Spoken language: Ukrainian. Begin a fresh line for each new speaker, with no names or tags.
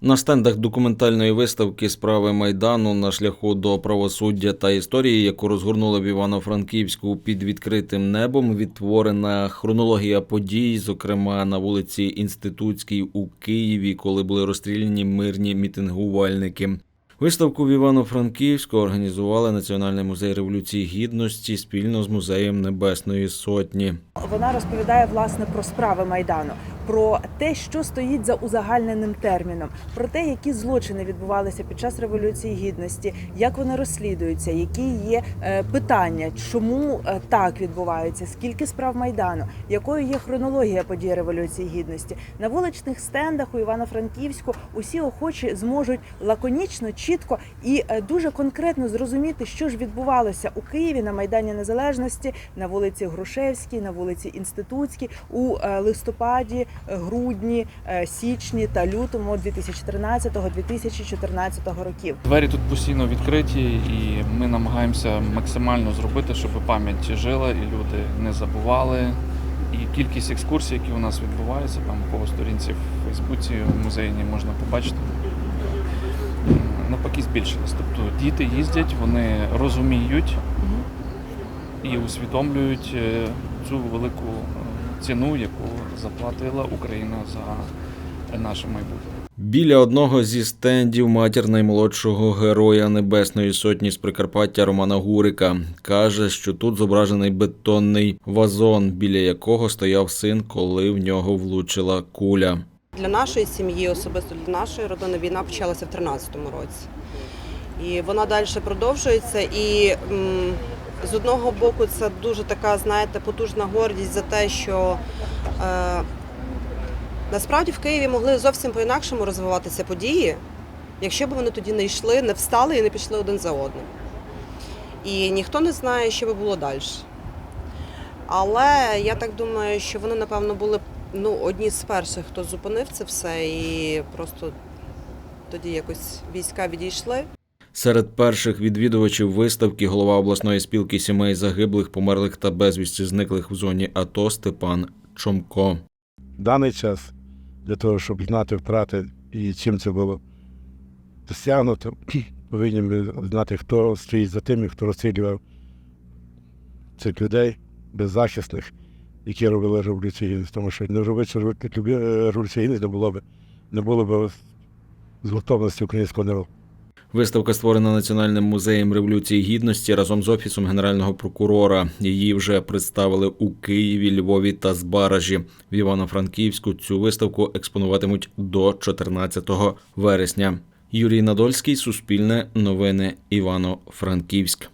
На стендах документальної виставки справи майдану на шляху до правосуддя та історії, яку розгорнули в Івано-Франківську під відкритим небом, відтворена хронологія подій, зокрема на вулиці Інститутській у Києві, коли були розстріляні мирні мітингувальники. Виставку в Івано-Франківську організували Національний музей революції гідності спільно з музеєм Небесної Сотні.
Вона розповідає власне про справи майдану, про те, що стоїть за узагальненим терміном, про те, які злочини відбувалися під час революції гідності, як вони розслідуються, які є е, питання, чому е, так відбувається, скільки справ майдану, якою є хронологія подій революції гідності. На вуличних стендах у Івано-Франківську усі охочі зможуть лаконічно, чітко і е, дуже конкретно зрозуміти, що ж відбувалося у Києві на майдані Незалежності, на вулиці Грушевській, на вулиці Інститутській у листопаді, грудні, е, січні та лютому 2013-2014 років.
Двері тут постійно відкриті, і ми намагаємося максимально зробити, щоб пам'ять жила і люди не забували. І кількість екскурсій, які у нас відбуваються, там по сторінці в Фейсбуці в музейні можна побачити. Навпаки, збільшилось. Тобто діти їздять, вони розуміють і усвідомлюють е, цю велику е, ціну, яку заплатила Україна за наше майбутнє.
Біля одного зі стендів матір наймолодшого героя Небесної Сотні з Прикарпаття Романа Гурика каже, що тут зображений бетонний вазон, біля якого стояв син, коли в нього влучила куля.
Для нашої сім'ї, особисто для нашої родини, війна почалася в 2013 році. І вона далі продовжується. І м, з одного боку, це дуже така, знаєте, потужна гордість за те, що е, насправді в Києві могли зовсім по-інакшому розвиватися події, якщо б вони тоді не йшли, не встали і не пішли один за одним. І ніхто не знає, що би було далі. Але я так думаю, що вони, напевно, були ну, одні з перших, хто зупинив це все, і просто тоді якось війська відійшли.
Серед перших відвідувачів виставки голова обласної спілки сімей загиблих, померлих та безвісті зниклих в зоні АТО Степан Чомко.
даний час для того, щоб знати втрати і чим це було досягнуто, повинні знати, хто стоїть за тим і хто розстрілював цих людей беззахисних, які робили революцію гідності. Тому що не робити революцію гідності не було б не було б зготовності українського народу.
Виставка створена Національним музеєм революції гідності разом з офісом генерального прокурора. Її вже представили у Києві, Львові та Збаражі. В Івано-Франківську цю виставку експонуватимуть до 14 вересня. Юрій Надольський, Суспільне, Новини Івано-Франківськ.